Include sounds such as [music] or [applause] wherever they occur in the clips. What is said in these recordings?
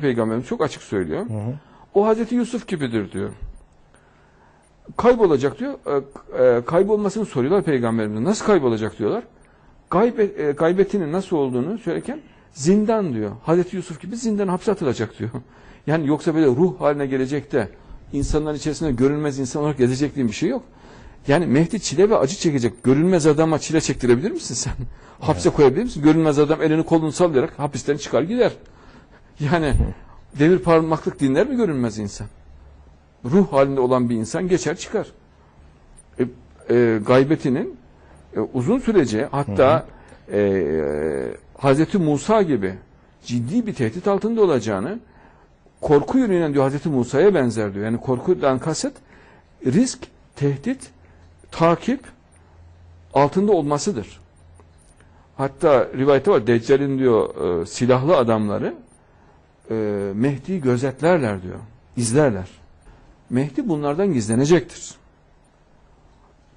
Peygamberimiz çok açık söylüyor. O Hazreti Yusuf gibidir diyor. Kaybolacak diyor. E, e, kaybolmasını soruyorlar Peygamberimize. Nasıl kaybolacak diyorlar. Gaybe, e, gaybetinin nasıl olduğunu söylerken zindan diyor. Hazreti Yusuf gibi zindan hapse atılacak diyor. [laughs] Yani yoksa böyle ruh haline gelecek de insanların içerisinde görünmez insan olarak gezecek diye bir şey yok. Yani Mehdi çile ve acı çekecek. Görünmez adama çile çektirebilir misin sen? [laughs] Hapse koyabilir misin? Görünmez adam elini kolunu sallayarak hapisten çıkar gider. Yani demir parmaklık dinler mi görünmez insan? Ruh halinde olan bir insan geçer çıkar. E, e, gaybetinin e, uzun sürece hatta e, e, Hazreti Musa gibi ciddi bir tehdit altında olacağını korku yönünden diyor Hazreti Musa'ya benzer diyor. Yani korkudan kasıt risk, tehdit, takip altında olmasıdır. Hatta rivayette var Deccal'in diyor e, silahlı adamları e, Mehdi'yi gözetlerler diyor. izlerler. Mehdi bunlardan gizlenecektir.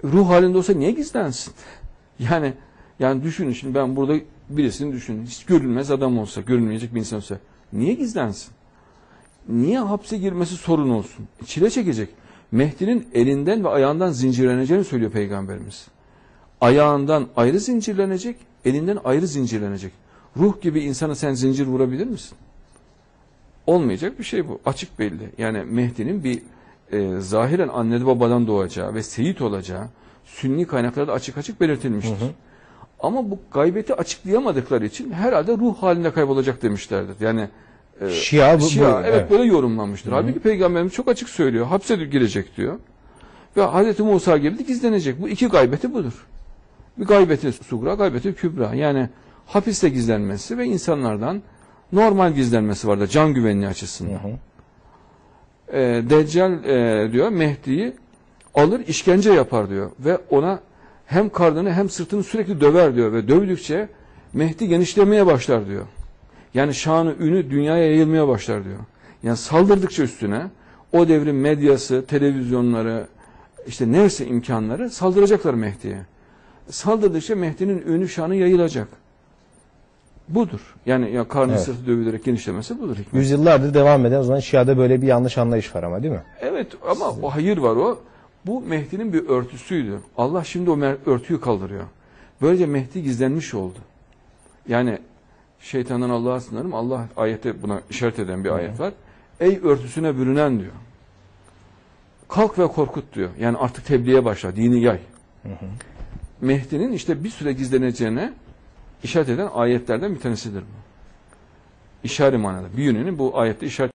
Ruh halinde olsa niye gizlensin? [laughs] Yani yani düşünün şimdi ben burada birisini düşünün. Hiç görünmez adam olsa, görünmeyecek bir insan olsa niye gizlensin? Niye hapse girmesi sorun olsun? Çile çekecek. Mehdi'nin elinden ve ayağından zincirleneceğini söylüyor Peygamberimiz. Ayağından ayrı zincirlenecek, elinden ayrı zincirlenecek. Ruh gibi insana sen zincir vurabilir misin? Olmayacak bir şey bu. Açık belli. Yani Mehdi'nin bir e, zahiren annede babadan doğacağı ve seyit olacağı sünni kaynaklarda açık açık belirtilmiştir. Hı hı. Ama bu gaybeti açıklayamadıkları için herhalde ruh halinde kaybolacak demişlerdir. Yani e, Şia bu- Şia, bu- evet, evet. böyle yorumlanmıştır. Halbuki Peygamberimiz çok açık söylüyor. Hapse girecek diyor. Ve Hazreti Musa gibi de gizlenecek. Bu iki gaybeti budur. Bir gaybeti sugra, gaybeti kübra. Yani hapiste gizlenmesi ve insanlardan normal gizlenmesi vardır. Can güvenliği açısından. Hı hı. E, Deccal e, diyor Mehdi'yi alır işkence yapar diyor ve ona hem karnını hem sırtını sürekli döver diyor ve dövdükçe Mehdi genişlemeye başlar diyor. Yani şanı ünü dünyaya yayılmaya başlar diyor. Yani saldırdıkça üstüne o devrin medyası, televizyonları, işte neyse imkanları saldıracaklar Mehdi'ye. Saldırdıkça Mehdi'nin ünü şanı yayılacak. Budur. Yani ya karnı Evet. sırtı dövülerek genişlemesi budur hikmet. Yüzyıllardır devam eden o zaman Şia'da böyle bir yanlış anlayış var ama değil mi? Evet ama o hayır var o. Bu Mehdi'nin bir örtüsüydü. Allah şimdi o örtüyü kaldırıyor. Böylece Mehdi gizlenmiş oldu. Yani şeytandan Allah'a sınırım. Allah ayette buna işaret eden bir ayet var. Ey örtüsüne bürünen diyor. Kalk ve korkut diyor. Yani artık tebliğe başla. Dini yay. Mehdi'nin işte bir süre gizleneceğine işaret eden ayetlerden bir tanesidir bu. İşare manada. Bir yönünü bu ayette işaret